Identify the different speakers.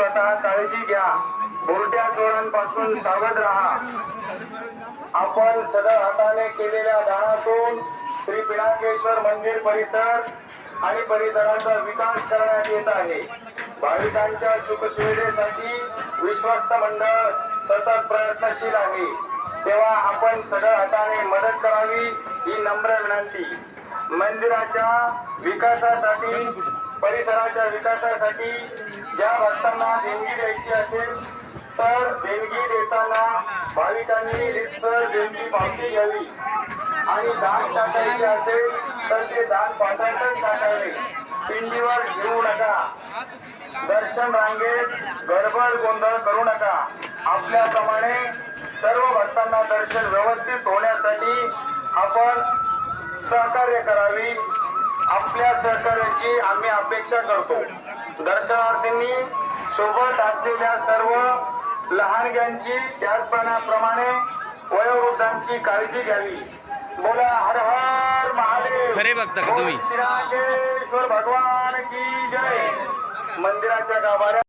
Speaker 1: स्वतः काळजी घ्या. बोरट्या चोरांपासून सावध राहा. आपण सदर हाताने केलेल्या दानातून श्री पिणाकेश्वर मंदिर परिसर आणि परिसराचा विकास करण्यात येत आहे. भाविकांच्या सुखसुविधेसाठी विश्वस्त मंडळ सतत प्रयत्नशील आहे. तेव्हा आपण सदर हाताने मदत करावी ही नम्र विनंती. मंदिराच्या विकासासाठी परिसराच्या विकासासाठी ज्या भक्तांना देणगी द्यायची असेल तर देणगी देताना भाविकांनी रितसर देणगी पावती घ्यावी. आणि दान टाकायचे असेल तर ते दान पाठांतच टाकावे. पिंडीवर घेऊ नका. दर्शन रांगेत गडबड गोंधळ करू नका. आपल्याप्रमाणे सर्व भक्तांना दर्शन व्यवस्थित होण्यासाठी आपण सहकार्य करावी. आपल्या सहकार्याची आम्ही अपेक्षा करतो. दर्शनार्थींनी सोबत असलेल्या सर्व लहानग्यांची त्याचप्रमाणे वयोवृद्धांची काळजी घ्यावी. बोला हर हर महादेव.
Speaker 2: खरे का तुम्ही?
Speaker 1: भगवान की जय. मंदिराच्या गाभाऱ्यात